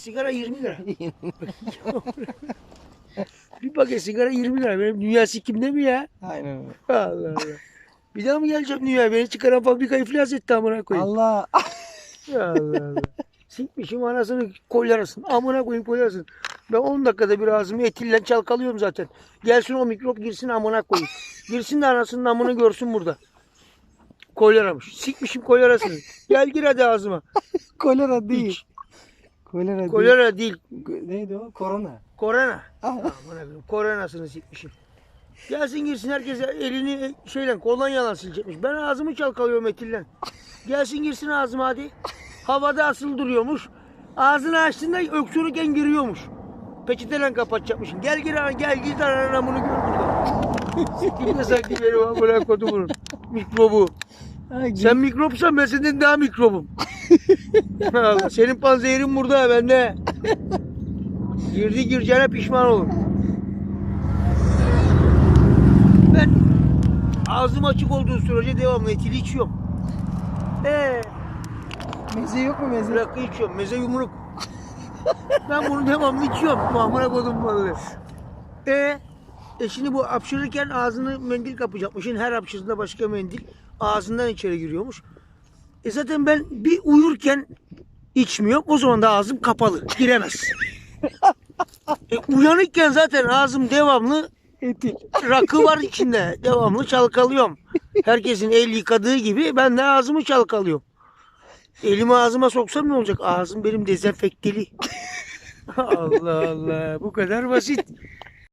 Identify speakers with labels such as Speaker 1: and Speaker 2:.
Speaker 1: Sigara 20 lira. bir paket sigara 20 lira. Benim dünya sikimde mi ya?
Speaker 2: Aynen öyle.
Speaker 1: Allah Allah. Bir daha mı geleceğim dünyaya? Beni çıkaran fabrika iflas etti amına koyayım.
Speaker 2: Allah.
Speaker 1: Allah Allah. Sikmişim anasını koyarasın. Amına koyayım koyarasın. Ben 10 dakikada bir ağzımı etiyle çalkalıyorum zaten. Gelsin o mikrop girsin amına koyayım. Girsin de anasının amını görsün burada. Kolyaramış. Sikmişim kolyarasını. Gel gir hadi ağzıma.
Speaker 2: Kolera değil.
Speaker 1: İç.
Speaker 2: Kolera değil.
Speaker 1: Kolyara değil.
Speaker 2: Neydi o? Korona.
Speaker 1: Korona.
Speaker 2: Ah.
Speaker 1: Amına koyayım. Koronasını sikmişim. Gelsin girsin herkes elini şeyle kolonyalan silecekmiş. Ben ağzımı çalkalıyorum etille. Gelsin girsin ağzıma hadi. Havada asıl duruyormuş. Ağzını açtığında öksürürken giriyormuş. Peçeteyle kapatacakmışım. Gel gir ana gel gir ana bunu gör burada. Sikimde sanki benim amına kodumun mikrobu.
Speaker 2: Ha, gir-
Speaker 1: Sen mikropsan ben senden daha mikrobum. Senin panzehirin burada bende. Girdi gireceğine pişman olur. Ben ağzım açık olduğu sürece devamlı etili içiyorum. Ee,
Speaker 2: Meze yok mu meze?
Speaker 1: rakı içiyorum, meze yumruk. ben bunu devamlı içiyorum. Mamına kodum vallahi. Ee, e şimdi bu hapşırırken ağzını mendil kapacakmışın. Her hapşırdığında başka mendil ağzından içeri giriyormuş. E zaten ben bir uyurken içmiyorum. O zaman da ağzım kapalı. Giremez. e uyanıkken zaten ağzım devamlı
Speaker 2: Etil.
Speaker 1: rakı var içinde. Devamlı çalkalıyorum. Herkesin el yıkadığı gibi ben de ağzımı çalkalıyorum. Elimi ağzıma soksam ne olacak? Ağzım benim dezenfekteli. Allah Allah. Bu kadar basit.